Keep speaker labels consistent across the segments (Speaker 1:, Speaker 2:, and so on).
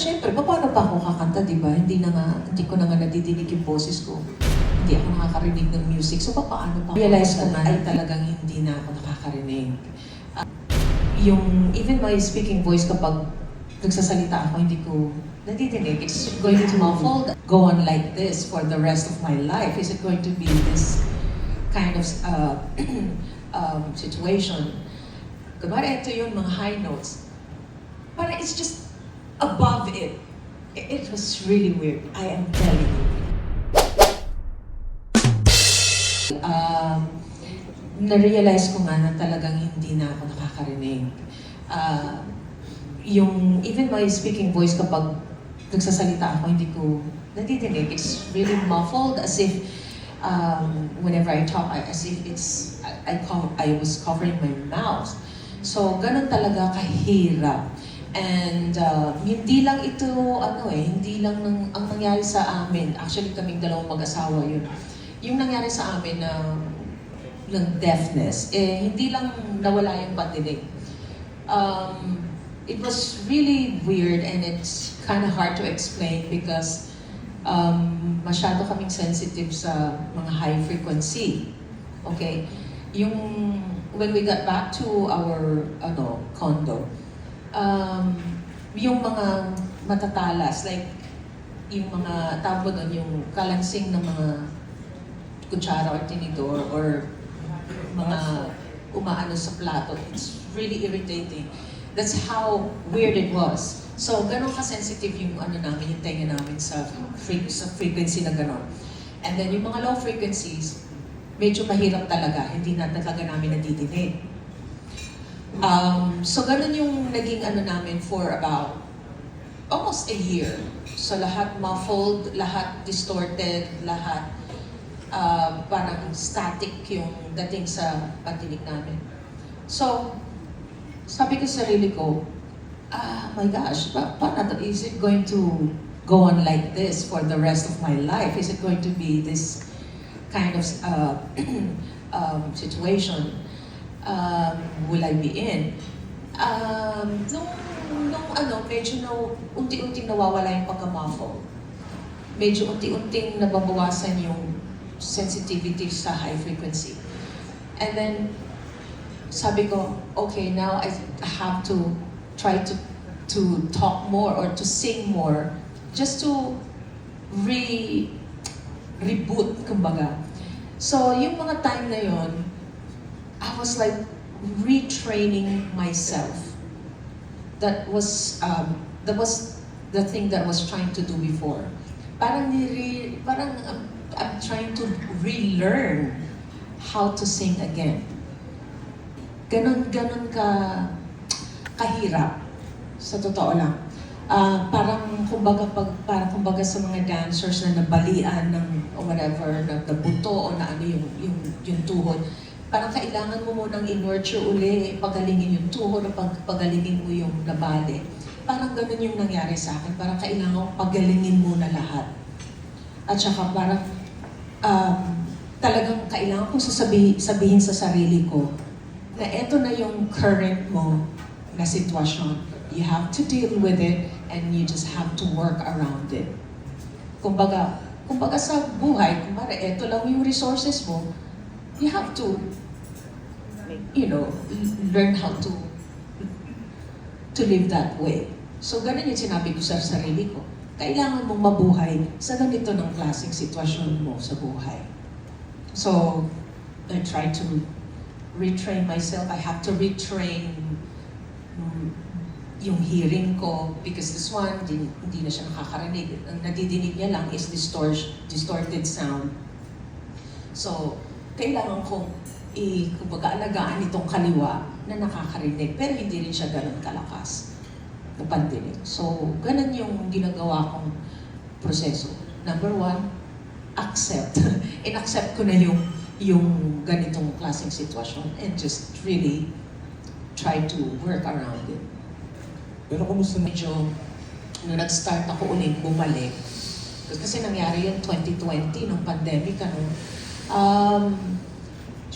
Speaker 1: Siyempre, paano pa ako kakanta, di ba? Hindi na nga, hindi ko na nga nadidinig yung boses ko. Hindi ako nakakarinig ng music. So, paano pa? Realize ko na talagang hindi na ako nakakarinig. Ah, yung, even my speaking voice kapag nagsasalita ako, hindi ko nadidinig. It's going to muffle. Go on like this for the rest of my life. Is it going to be this kind of uh, um, situation? Kunwari, ito yung mga high notes. Parang it's just above it. It, was really weird. I am telling you. Um, na-realize ko nga na talagang hindi na ako nakakarinig. Uh, yung, even my speaking voice kapag nagsasalita ako, hindi ko nadidinig. It's really muffled as if um, whenever I talk, I- as if it's, I, I, I was covering my mouth. So, ganun talaga kahirap. And uh, hindi lang ito, ano eh, hindi lang nang, ang nangyari sa amin, actually kaming dalawang mag-asawa yun. Yung nangyari sa amin na ng deafness, eh, hindi lang nawala yung pandinig. Um, it was really weird and it's kind of hard to explain because um, masyado kaming sensitive sa mga high frequency. Okay? Yung, when we got back to our ano, condo, um, yung mga matatalas, like yung mga tawag doon, yung kalansing ng mga kutsara or tinidor or mga umaano sa plato. It's really irritating. That's how weird it was. So, ganun ka-sensitive yung ano namin, yung tenga namin sa, fre- sa frequency na ganun. And then yung mga low frequencies, medyo mahirap talaga. Hindi na talaga namin nadidinig. Um, so, ganun yung naging ano namin for about almost a year. So, lahat muffled, lahat distorted, lahat uh, parang static yung dating sa patinig namin. So, sabi ko sa sarili ko, ah, my gosh, pa paano, is it going to go on like this for the rest of my life? Is it going to be this kind of uh, um, situation um, will I be in? Um, nung, nung ano, medyo na, unti-unting nawawala yung pagka-muffle. Medyo unti-unting nababawasan yung sensitivity sa high frequency. And then, sabi ko, okay, now I have to try to to talk more or to sing more just to re reboot, kumbaga. So, yung mga time na yon, I was like retraining myself. That was um, that was the thing that I was trying to do before. Parang nire, parang I'm trying to relearn how to sing again. Ganon, ganon ka kahirap. Sa totoo lang. Ah, parang kumbaga pag parang kumbaga sa mga dancers na nabalian ng o whatever na nabuto o na ano yung yung yung tuhod parang kailangan mo munang i-nurture uli, pagalingin yung tuhod pag, pagalingin mo yung nabali. Parang ganun yung nangyari sa akin. Parang kailangan kong pagalingin muna lahat. At saka parang um, talagang kailangan kong sasabihin, sabihin sa sarili ko na eto na yung current mo na sitwasyon. You have to deal with it and you just have to work around it. Kumbaga, kumbaga sa buhay, kumbaga eto lang yung resources mo, you have to, you know, learn how to to live that way. So, ganun yung sinabi ko sa sarili ko. Kailangan mong mabuhay sa ganito ng klaseng sitwasyon mo sa buhay. So, I try to retrain myself. I have to retrain yung hearing ko because this one, hindi, hindi na siya nakakarinig. Ang nadidinig niya lang is distort, distorted sound. So, kailangan kong i, kumbaga, alagaan itong kaliwa na nakakarinig, pero hindi rin siya ganun kalakas na pandinig. So, ganun yung ginagawa kong proseso. Number one, accept. In-accept ko na yung yung ganitong klaseng sitwasyon and just really try to work around it.
Speaker 2: Pero kumusta na?
Speaker 1: Medyo, nung nag-start ako ulit bumalik, kasi nangyari yung 2020, nung pandemic, ano, um,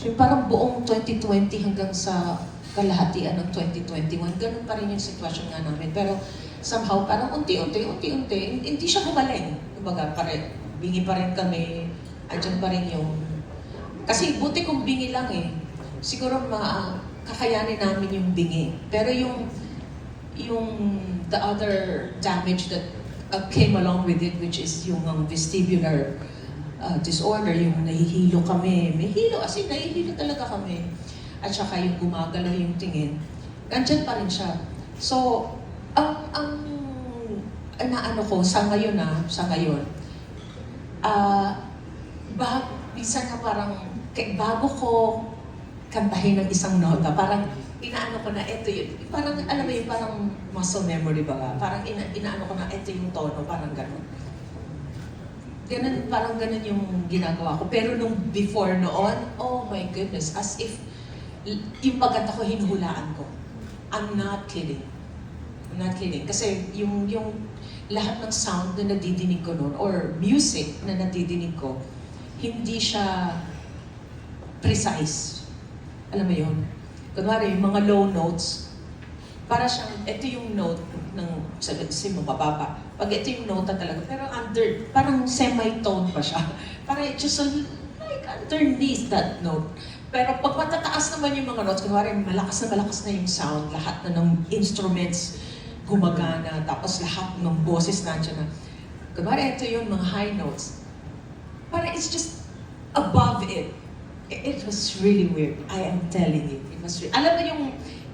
Speaker 1: yung parang buong 2020 hanggang sa kalahatian ng 2021, ganun pa rin yung sitwasyon nga namin. Pero somehow parang unti-unti, unti-unti, hindi siya gumaling. Kumbaga, pare, bingi pa rin kami, andyan pa rin yung... Kasi buti kung bingi lang eh. Siguro ma kakayanin namin yung bingi. Pero yung yung the other damage that uh, came along with it, which is yung um, vestibular uh, disorder, yung nahihilo kami. May hilo, as in nahihilo talaga kami. At saka yung gumagalaw yung tingin. Nandyan pa rin siya. So, ang, ang, ang naano ko sa ngayon na, sa ngayon, ah, ba, minsan na parang, bago ko kantahin ng isang nota, parang inaano ko na ito yun. Parang, alam mo yun, parang muscle memory ba? Parang ina, inaano ko na ito yung tono, parang gano'n. Ganun, parang ganun yung ginagawa ko. Pero nung before noon, oh my goodness, as if yung pagkanta ko, hinuhulaan ko. I'm not kidding. I'm not kidding. Kasi yung, yung lahat ng sound na nadidinig ko noon, or music na nadidinig ko, hindi siya precise. Alam mo yun? Kunwari, yung mga low notes, para siyang, ito yung note ng, sabi mo, mababa. Pag ito yung nota talaga, pero under, parang semitone pa siya. Parang just a, like underneath that note. Pero pag matataas naman yung mga notes, kunwari malakas na malakas na yung sound, lahat na ng instruments gumagana, tapos lahat ng boses nandiyan na. Kunwari ito yung mga high notes. Parang it's just above it. It, it was really weird. I am telling you. It was re- Alam mo yung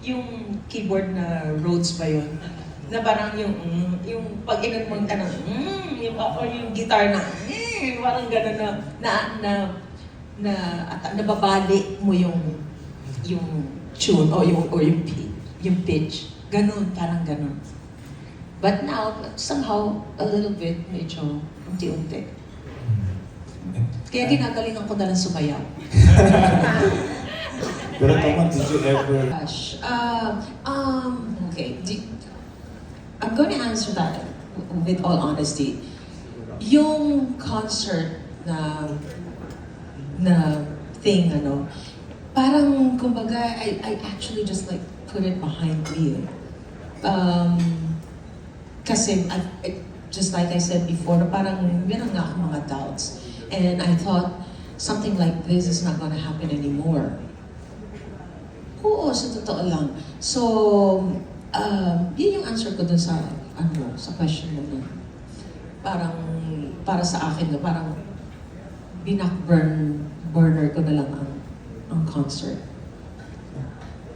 Speaker 1: yung keyboard na Rhodes ba yun? Na parang yung, mm, yung pag inan mo, ano, mm, yung, or yung guitar na, mm, parang gano'n na, na, na, na, at, nababali mo yung, yung tune, o yung, or yung, yung pitch. Ganun, parang ganun. But now, somehow, a little bit, medyo, unti-unti. Kaya ginagalingan ko na lang sumayaw.
Speaker 2: Pero Tama, did you ever...
Speaker 1: Gosh. Uh, um, okay. I'm going to answer that with all honesty. Yung concert na na thing, ano, parang, kumbaga, I, I actually just like put it behind me. Um, kasi, I, I- just like I said before, parang meron nga akong mga doubts. And I thought, something like this is not gonna happen anymore. Oo, sa totoo lang. So, um, yun yung answer ko dun sa, ano, sa question mo na. Parang, para sa akin, no, parang binak-burn, burner ko na lang ang, ang concert.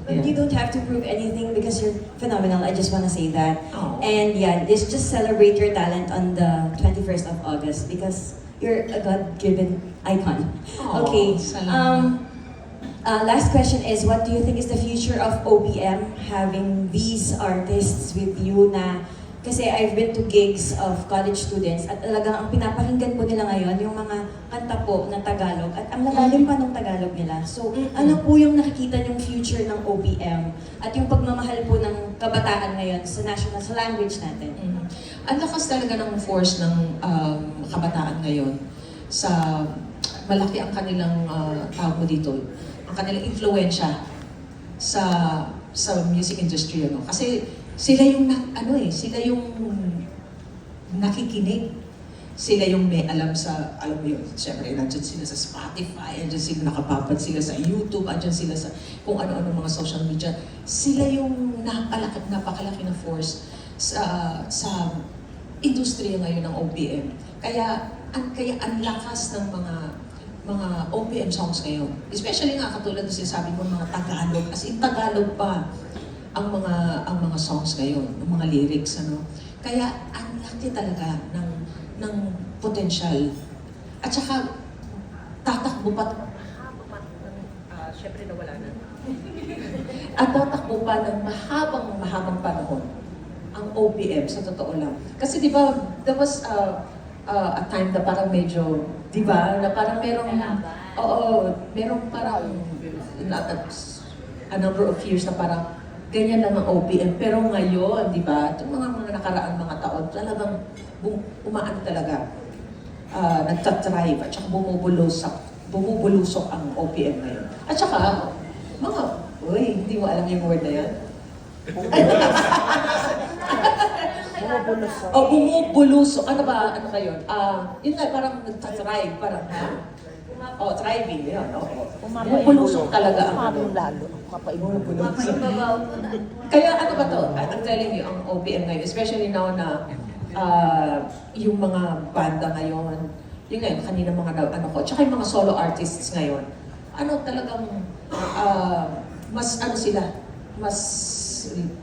Speaker 3: But you don't have to prove anything because you're phenomenal. I just want to say that.
Speaker 1: Oh.
Speaker 3: And yeah, this just celebrate your talent on the 21st of August because you're a God-given icon.
Speaker 1: Oh,
Speaker 3: okay.
Speaker 1: salamat.
Speaker 3: Um, uh, last question is, what do you think is the future of OPM having these artists with you na kasi I've been to gigs of college students at talagang ang pinapakinggan po nila ngayon yung mga kanta po na Tagalog at ang lalalim pa ng Tagalog nila. So, ano po yung nakikita yung future ng OPM at yung pagmamahal po ng kabataan ngayon sa national sa language natin?
Speaker 1: Mm. Ang lakas talaga ng force ng um, kabataan ngayon sa malaki ang kanilang uh, tawag mo dito, ang kanilang influensya sa sa music industry ano? Kasi sila yung na, ano eh sila yung nakikinig. Sila yung may alam sa alam mo yun syempre nandiyan sila sa Spotify nandiyan sila nakapapad sila sa YouTube nandiyan sila sa kung ano-ano mga social media. Sila yung napakalaki, napakalaki na force sa sa industriya ngayon ng OPM kaya ang kaya ang lakas ng mga mga OPM songs ngayon. Especially nga katulad ng sinasabi ko mga Tagalog, as in Tagalog pa ang mga ang mga songs ngayon, ang mga lyrics ano. Kaya ang laki talaga ng ng potential. At saka tatakbo pa uh, syempre nawala na. At tatakbo pa ng mahabang mahabang panahon ang OPM sa totoo lang. Kasi di ba, there was uh, uh, a time na parang medyo, di ba, na parang merong, oo, merong parang, not a, a number of years na parang, ganyan lang ang OPM. Pero ngayon, di ba, itong mga, mga nakaraang mga taon, talagang bum, umaan talaga. Uh, nagtatrive at saka bumubulusok, bumubulusok ang OPM ngayon. At saka, mga, uy, hindi mo alam yung word na yan?
Speaker 4: Bumubulusok.
Speaker 1: O bumubulusok. Ano ba? Ano yun? Ah, yun nga, parang nagtatribe. Parang, oh, thriving. Yun, oo. Bumubulusok talaga ang ano.
Speaker 4: Lalo. Papaibulong.
Speaker 1: Kaya ano ba to? I- I'm telling you, ang OPM ngayon, especially now na ah, yung mga banda ngayon, yung ngayon, kanina mga ano ko, tsaka yung mga solo artists ngayon, ano talagang, ah, mas ano sila, mas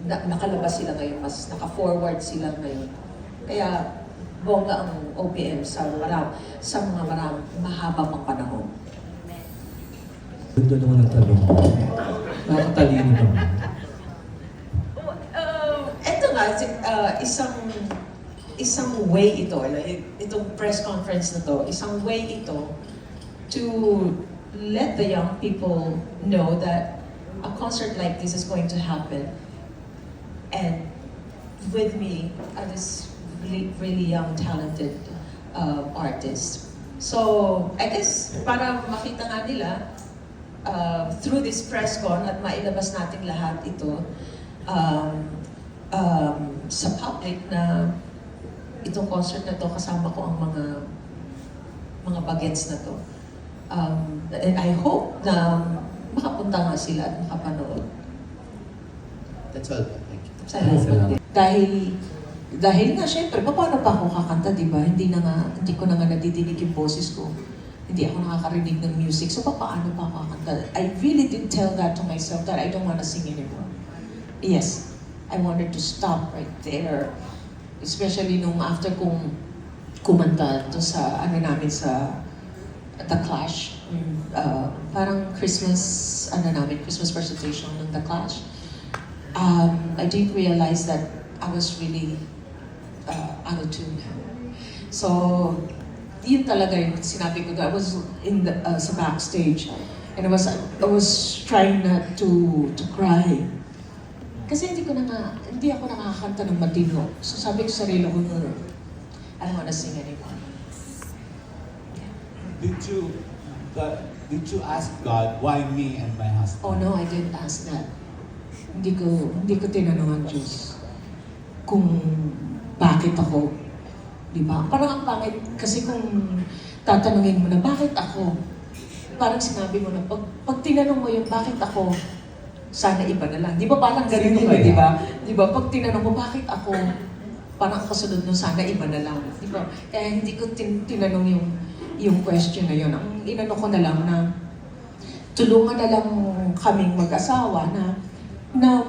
Speaker 1: na- nakalabas sila ngayon, mas naka-forward sila ngayon. Kaya, bongga ang OPM sa maram, sa mga maram, mahaba pang panahon.
Speaker 2: Ganda naman ang tanong mo. Nakatalino naman.
Speaker 1: Uh, eto nga, uh, isang isang way ito, like, itong press conference na to, isang way ito to let the young people know that a concert like this is going to happen. And with me are this really, really young, talented uh, artist. So, I guess, para makita nga nila, uh, through this press con at mailabas natin lahat ito um, um, sa public na itong concert na to kasama ko ang mga mga bagets na to. Um, and I hope na makapunta nga sila at makapanood.
Speaker 5: That's all. You.
Speaker 1: Salamat. Dahil dahil nga syempre, paano pa ako kakanta, di ba? Hindi na nga, hindi ko na nga nadidinig yung boses ko. Hindi ako nakakarinig ng music. So, paano pa ako kakanta? I really did tell that to myself that I don't want to sing anymore. Yes, I wanted to stop right there. Especially nung after kong kumanta to sa, ano namin sa The Clash. Yung, uh, parang Christmas, ano namin, Christmas presentation ng The Clash um, I didn't realize that I was really uh, out of tune. So, yun talaga yung sinabi ko. I was in the, uh, sa backstage and I was, I was trying not to, to cry. Kasi hindi ko na nga, hindi ako nakakanta ng matino. So sabi ko sa sarili ko, I don't wanna sing anymore.
Speaker 2: Did you, God, did you ask God why me and my husband?
Speaker 1: Oh no, I didn't ask that. Hindi ko, hindi ko tinanong ang Diyos kung bakit ako. Di ba? Parang ang pangit, kasi kung tatanungin mo na, bakit ako? Parang sinabi mo na, pag, pag tinanong mo yung bakit ako, sana iba na lang. Di ba parang ganun yun,
Speaker 2: kaya?
Speaker 1: di ba? Di ba? Pag tinanong mo, bakit ako? Parang ang kasunod nun, sana iba na lang. Di ba? Kaya hindi ko tin- tinanong yung, yung question na yun. Ang inano ko na lang na, tulungan na lang kaming mag-asawa na na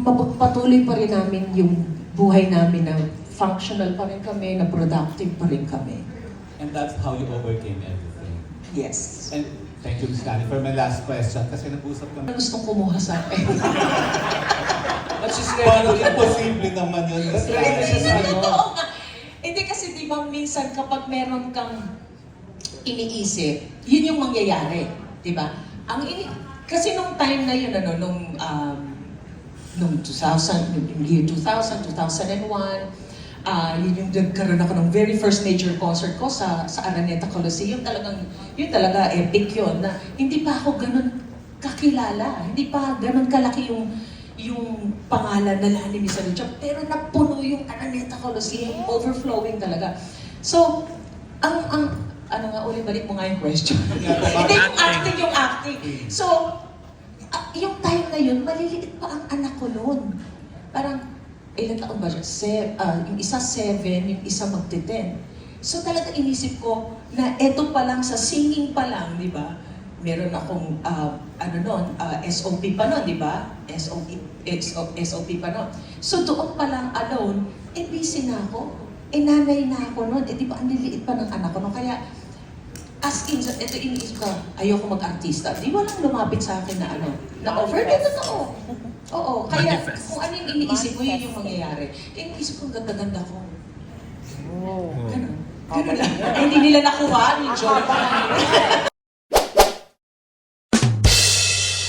Speaker 1: mapagpatuloy pa rin namin yung buhay namin na functional pa rin kami, na productive pa rin kami.
Speaker 2: And that's how you overcame everything.
Speaker 1: Yes.
Speaker 2: And thank you, Ms. Connie, for my last question. Kasi nag-usap kami.
Speaker 1: Gustong kumuha sa akin?
Speaker 6: But she's
Speaker 2: Paano
Speaker 6: ready to
Speaker 2: imposible naman yun? Ms.
Speaker 6: Ready siya sa ano.
Speaker 1: Hindi kasi di ba minsan kapag meron kang iniisip, yun yung mangyayari. Di ba? Ang ini kasi nung time na yun, ano, nung, um, nung 2000, yung year 2000, 2001, ah yun yung nagkaroon ako ng very first major concert ko sa sa Araneta Coliseum. Talagang, yun talaga epic yun na hindi pa ako ganun kakilala. Hindi pa ganun kalaki yung yung pangalan na ni Miss Lucha, pero napuno yung Araneta Coliseum, overflowing talaga. So, ang, ang, ano nga, ulit balik mo nga yung question. Hindi, yung acting, yung acting. So, ah, yung time na yun, maliliit pa ang anak ko noon. Parang, ilan taon ba siya? Se- ah, yung isa seven, yung isa magti-ten. So talaga inisip ko na eto pa lang sa singing pa lang, di ba? Meron akong, ah, ano nun, ah, SOP pa nun, di ba? SOP, SO- SOP pa nun. So doon pa lang alone, eh busy na ako. Eh nanay na ako nun. Eh di ba, ang liliit pa ng anak ko nun. Kaya, as in, ito iniisip ko, ayoko mag-artista. Di ba lang lumapit sa akin na ano, na offer? Di totoo. Oo, kaya kung ano yung iniisip ko, yun yung mangyayari. Eh, iniisip ko, ang ganda-ganda ko.
Speaker 4: Oh.
Speaker 1: Ganun. Ganun lang. Hindi nila nakuha, yung joke.